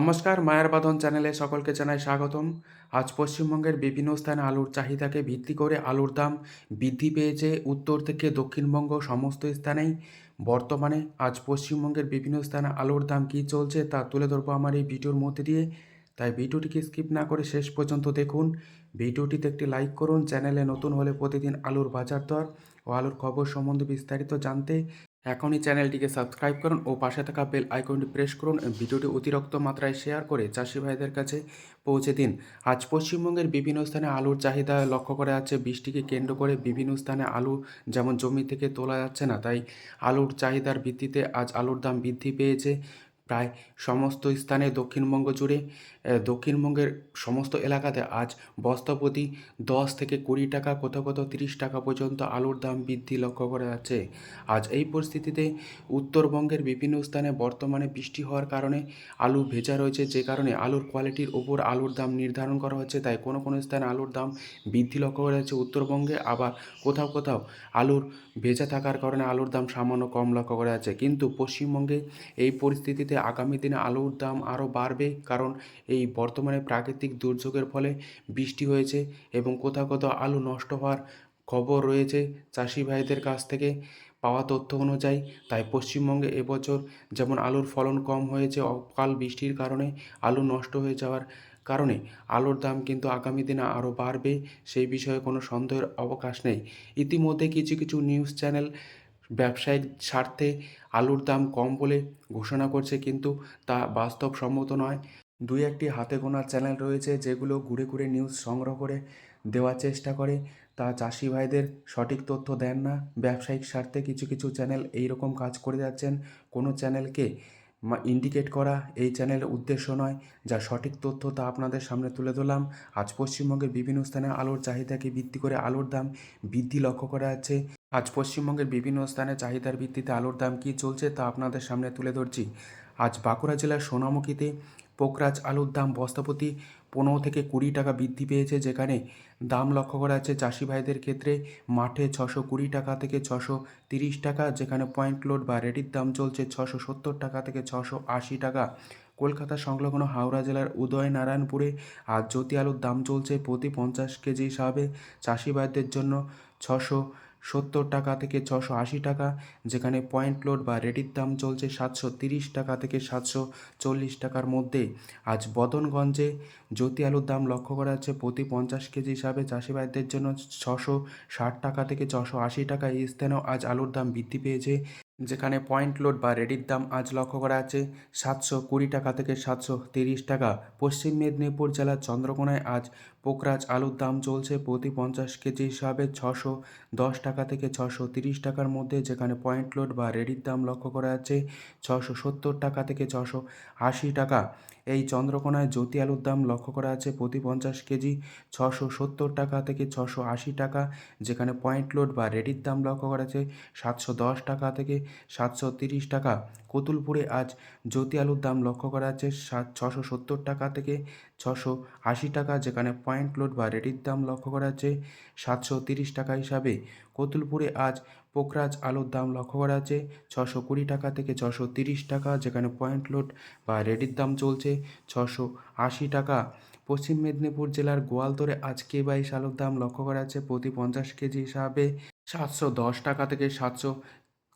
নমস্কার, মায়ার চ্যানেলে সকলকে জানাই স্বাগতম। আজ পশ্চিমবঙ্গের বিভিন্ন স্থানে আলুর চাহিদাকে ভিত্তি করে আলুর দাম বৃদ্ধি পেয়েছে। উত্তর থেকে দক্ষিণবঙ্গ সমস্ত স্থানেই। বর্তমানে আজ পশ্চিমবঙ্গের বিভিন্ন স্থানে আলুর দাম কী চলছে তা তুলে ধরবো আমার এই ভিডিওর মধ্যে দিয়ে। তাই ভিডিওটিকে স্কিপ না করে শেষ পর্যন্ত দেখুন। ভিডিওটিতে একটি লাইক করুন। চ্যানেলে নতুন হলে প্রতিদিন আলুর বাজার দর ও আলুর খবর সম্বন্ধে বিস্তারিত জানতে এখনই চ্যানেলটিকে সাবস্ক্রাইব করুন ও পাশে থাকা বেল আইকনটি প্রেস করুন ভিডিওটি অতিরিক্ত মাত্রায় শেয়ার করে চাষি ভাইদের কাছে পৌঁছে দিন। আজ পশ্চিমবঙ্গের বিভিন্ন স্থানে আলুর চাহিদা লক্ষ্য করা যাচ্ছে। বৃষ্টিকে কেন্দ্র করে বিভিন্ন স্থানে আলু যেমন জমি থেকে তোলা যাচ্ছে না, তাই আলুর চাহিদার ভিত্তিতে আজ আলুর দাম বৃদ্ধি পেয়েছে। প্রায় সমস্ত স্থানে দক্ষিণবঙ্গ জুড়ে দক্ষিণবঙ্গের সমস্ত এলাকাতে আজ বস্তাপ্রতি দশ থেকে কুড়ি টাকা, কোথাও কোথাও তিরিশ টাকা পর্যন্ত আলুর দাম বৃদ্ধি লক্ষ্য করা যাচ্ছে। আজ এই পরিস্থিতিতে উত্তরবঙ্গের বিভিন্ন স্থানে বর্তমানে বৃষ্টি হওয়ার কারণে আলু ভেজা রয়েছে, যে কারণে আলুর কোয়ালিটির ওপর আলুর দাম নির্ধারণ করা হচ্ছে, তাই কোনো কোনো স্থানে আলুর দাম বৃদ্ধি লক্ষ্য করা যাচ্ছে। উত্তরবঙ্গে আবার কোথাও কোথাও আলুর ভেজা থাকার কারণে আলুর দাম সামান্য কম লক্ষ্য করা যাচ্ছে। কিন্তু পশ্চিমবঙ্গে এই পরিস্থিতিতে আগামী দিনে আলুর দাম আরও বাড়বে, কারণ এই বর্তমানে প্রাকৃতিক দুর্যোগের ফলে বৃষ্টি হয়েছে এবং কোথাও কোথাও আলু নষ্ট হওয়ার খবর রয়েছে। চাষি ভাইদের কাছ থেকে পাওয়া তথ্য অনুযায়ী তাই পশ্চিমবঙ্গে এবছর যেমন আলুর ফলন কম হয়েছে, অকাল বৃষ্টির কারণে আলু নষ্ট হয়ে যাওয়ার কারণে আলুর দাম কিন্তু আগামী দিনে আরও বাড়বে সেই বিষয়ে কোনো সন্দেহের অবকাশ নেই। ইতিমধ্যে কিছু কিছু নিউজ চ্যানেল ব্যবসায়িক স্বার্থে আলুর দাম কম বলে ঘোষণা করছে কিন্তু তা বাস্তবসম্মত নয়। দুই একটি হাতে গোনা চ্যানেল রয়েছে যেগুলো ঘুরে ঘুরে নিউজ সংগ্রহ করে দেওয়ার চেষ্টা করে। তা চাষি ভাইদের সঠিক তথ্য দেন না। ব্যবসায়িক স্বার্থে কিছু কিছু চ্যানেল এই রকম কাজ করে যাচ্ছেন। কোনো চ্যানেলকে ইন্ডিকেট করা এই চ্যানেলের উদ্দেশ্য নয়। যা সঠিক তথ্য তা আপনাদের সামনে তুলে ধরলাম। আজ পশ্চিমবঙ্গের বিভিন্ন স্থানে আলুর চাহিদাকে ভিত্তি করে আলুর দাম বৃদ্ধি লক্ষ্য করা যাচ্ছে। আজ পশ্চিমবঙ্গের বিভিন্ন স্থানে চাহিদার ভিত্তিতে আলুর দাম কী চলছে তা আপনাদের সামনে তুলে ধরছি। আজ বাঁকুড়া জেলার সোনামুখীতে পোকরাজ আলুর দাম বস্তাপ্রতি পনেরো থেকে কুড়ি টাকা বৃদ্ধি পেয়েছে। যেখানে দাম লক্ষ্য করা যাচ্ছে চাষি ভাইদের ক্ষেত্রে মাঠে ছশো কুড়ি টাকা থেকে ছশো তিরিশ টাকা, যেখানে পয়েন্ট লোড বা রেডির দাম চলছে ছশো সত্তর টাকা থেকে ছশো আশি টাকা। কলকাতা সংলগ্ন হাওড়া জেলার উদয়নারায়ণপুরে আর জ্যোতি আলুর দাম চলছে প্রতি পঞ্চাশ কেজি হিসাবে। চাষি ভাইদের জন্য ছশো সত্তর টাকা থেকে ছশো আশি টাকা, যেখানে পয়েন্ট লোড বা রেডির দাম চলছে সাতশো তিরিশ টাকা থেকে সাতশো চল্লিশ টাকার মধ্যে। আজ বদনগঞ্জে জ্যোতি আলুর দাম লক্ষ্য করা যাচ্ছে প্রতি পঞ্চাশ কেজি হিসাবে। চাষি ভাইদের জন্য ছশো ষাট টাকা থেকে ছশো আশি টাকা এই স্থানেও আজ আলুর দাম বৃদ্ধি পেয়েছে, যেখানে পয়েন্ট লোড বা রেডির দাম আজ লক্ষ্য করা আছে সাতশো কুড়ি টাকা থেকে সাতশো তিরিশ টাকা। পশ্চিম মেদিনীপুর জেলার চন্দ্রকোনায় আজ পোকরাজ আলুর দাম চলছে প্রতি পঞ্চাশ কেজি হিসাবে ছশো দশ টাকা থেকে ছশো তিরিশ টাকার মধ্যে, যেখানে পয়েন্ট লোড বা রেডির দাম লক্ষ্য করা যাচ্ছে ছশো সত্তর টাকা থেকে ছশো আশি টাকা। এই চন্দ্রকোনায় জ্যোতি আলুর দাম লক্ষ্য করা আছে প্রতি পঞ্চাশ কেজি ছশো সত্তর টাকা থেকে ছশো আশি টাকা, যেখানে পয়েন্ট লোড বা রেডির দাম লক্ষ্য করা আছে সাতশো দশ টাকা থেকে সাতশো তিরিশ টাকা। কতুলপুরে আজ জ্যোতি আলুর দাম লক্ষ্য করা আছে সাত, ছশো সত্তর টাকা থেকে ছশো আশি টাকা, যেখানে পয়েন্ট লোড বা রেডির দাম লক্ষ্য করা আছে সাতশো তিরিশ টাকা হিসাবে। কতুলপুরে আজ পোকরাজ আলুর দাম লক্ষ্য করা আছে ছশো কুড়ি টাকা থেকে ছশো তিরিশ টাকা, যেখানে পয়েন্ট লোড বা রেডির দাম চলছে ছশো আশি টাকা। পশ্চিম মেদিনীপুর জেলার গোয়ালতরে আজ কে বাইশ আলুর দাম লক্ষ্য করা যাচ্ছে প্রতি পঞ্চাশ কেজি হিসাবে সাতশো দশ টাকা থেকে সাতশো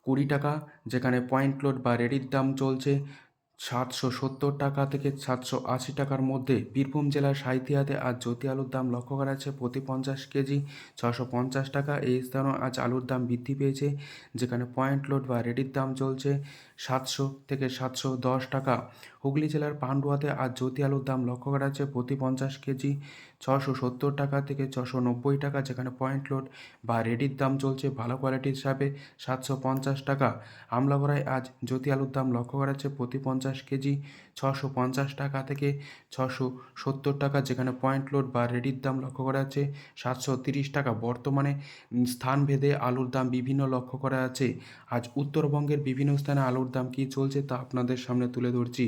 কুড়ি টাকা, যেখানে পয়েন্ট লোড বা রেডির দাম চলছে সাতশো সত্তর টাকা থেকে সাতশো আশি টাকার মধ্যে বীরভূম জেলার সাইথিয়াতে আজ জ্যোতি আলুর দাম লক্ষ্য করা যাচ্ছে। প্রতি পঞ্চাশ কেজি ছশো পঞ্চাশ টাকা। এই স্থানেও আজ আলুর দাম বৃদ্ধি পেয়েছে, যেখানে পয়েন্ট লোড বা রেডির দাম চলছে সাতশো থেকে সাতশো দশ টাকা। হুগলি জেলার পান্ডুয়াতে আজ জ্যোতি আলুর দাম লক্ষ্য করা যাচ্ছে। প্রতি পঞ্চাশ কেজি ছশো সত্তর টাকা থেকে ছশো নব্বই টাকা, যেখানে পয়েন্ট লোড বা রেডির দাম চলছে ভালো কোয়ালিটির হিসাবে সাতশো পঞ্চাশ টাকা। আমলাগড়ায় আজ জ্যোতি আলুর দাম লক্ষ্য করা যাচ্ছে। প্রতি পঞ্চাশ কেজি ছশো পঞ্চাশ টাকা থেকে ছশো সত্তর টাকা যেখানে পয়েন্ট লোড বা রেডির দাম লক্ষ্য করা যাচ্ছে সাতশো তিরিশ টাকা। বর্তমানে স্থানভেদে আলুর দাম বিভিন্ন লক্ষ্য করা আছে। আজ উত্তরবঙ্গের বিভিন্ন স্থানে আলুর দাম কী চলছে তা আপনাদের সামনে তুলে ধরছি।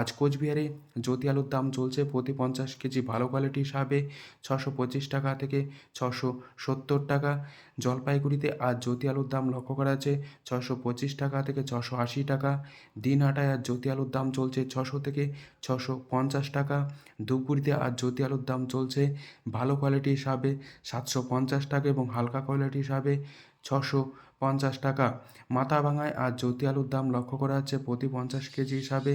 আজ কোচবিহারে জ্যোতি আলুর দাম চলছে প্রতি পঞ্চাশ কেজি ভালো কোয়ালিটি হিসাবে ছশো পঁচিশ টাকা থেকে ছশো সত্তর টাকা। জলপাইগুড়িতে আজ জ্যোতি আলুর দাম লক্ষ্য করা যাচ্ছে ছশো পঁচিশ টাকা থেকে ছশো আশি টাকা। দিনহাটায় আজ জ্যোতি আলুর দাম চলছে ছশো থেকে ছশো পঞ্চাশ টাকা। ধূপগুড়িতে আজ জ্যোতি আলুর দাম চলছে ভালো কোয়ালিটি হিসাবে সাতশো পঞ্চাশ টাকা এবং হালকা কোয়ালিটি হিসাবে ছশো পঞ্চাশ টাকা। মাথাভাঙায় আজ জ্যোতি আলুর দাম লক্ষ্য করা যাচ্ছে প্রতি পঞ্চাশ কেজি হিসাবে।